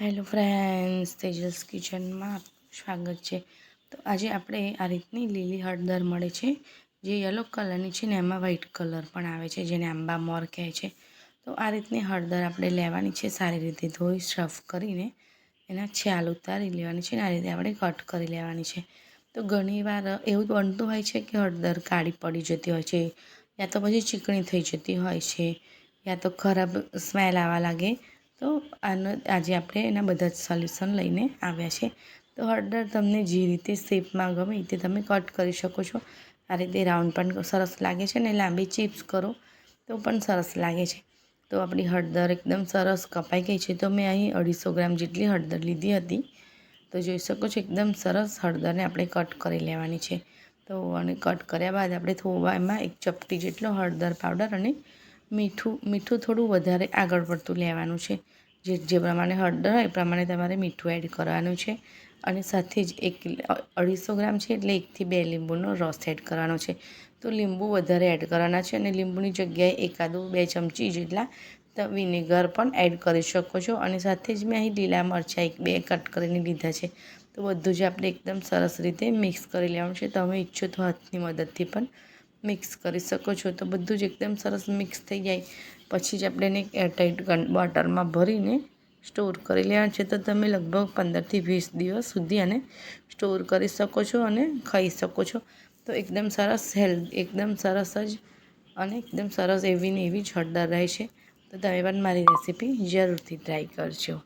Hello friends Tejas કિચનમાં સ્વાગત છે. તો આજે આપણે આ રીતની લીલી હળદર મળે છે, જે યલો કલરની છે ને એમાં વ્હાઈટ કલર પણ આવે છે, જેને આંબા મોર કહે છે. તો આ રીતની હળદર આપણે લેવાની છે, સારી રીતે ધોઈ સ્ટફ કરીને એના છાલ ઉતારી લેવાની છે ને આ રીતે આપણે કટ કરી લેવાની છે. તો ઘણીવાર એવું બનતું હોય છે કે હળદર કાળી પડી જતી હોય છે, યા તો પછી ચીકણી થઈ જતી હોય છે, યા તો ખરાબ સ્મેલ આવવા લાગે તો આનો આજે આપણે એના બધા જ સોલ્યુશન લઈને આવ્યા છે. તો હળદર તમને જે રીતે શેપમાં ગમે તે તમે કટ કરી શકો છો. આ રીતે રાઉન્ડ પણ સરસ લાગે છે ને લાંબી ચિપ્સ કરો તો પણ સરસ લાગે છે. તો આપણી હળદર એકદમ સરસ કપાઈ ગઈ છે. તો મેં અહીં અઢીસો ગ્રામ જેટલી હળદર લીધી હતી. તો જોઈ શકો છો એકદમ સરસ હળદરને આપણે કટ કરી લેવાની છે. તો અને કટ કર્યા બાદ આપણે થોડા એમાં એક ચપટી જેટલો હળદર પાવડર અને મીઠું મીઠું થોડું વધારે આગળ પડતું લેવાનું છે. જે જે પ્રમાણે હળદર હોય એ પ્રમાણે તમારે મીઠું એડ કરવાનું છે. અને સાથે જ એક અઢીસો ગ્રામ છે એટલે એકથી બે લીંબુનો રસ એડ કરવાનો છે. તો લીંબુ વધારે એડ કરવાના છે અને લીંબુની જગ્યાએ એકાદું, બે ચમચી જેટલા વિનેગર પણ એડ કરી શકો છો. અને સાથે જ મેં અહીં લીલા મરચાં એક, બે કટ કરીને લીધા છે. તો બધું જ આપણે એકદમ સરસ રીતે મિક્સ કરી લેવાનું છે. તમે ઈચ્છો તો હાથની મદદથી પણ મિક્સ કરી શકો છો. તો બધું જ એકદમ સરસ મિક્સ થઈ જાય. પછી જ આપણે એને એરટાઈટ બોટલમાં ભરીને સ્ટોર કરી લેવાનું છે. તો તમે લગભગ પંદરથી વીસ દિવસ સુધી આને સ્ટોર કરી શકો છો અને ખાઈ શકો છો. તો એકદમ સરસ હેલ્થ, એકદમ સરસ જ અને એકદમ સરસ એવી ને એવી જ રહે છે. તો તમે પણ મારી રેસીપી જરૂરથી ટ્રાય કરજો.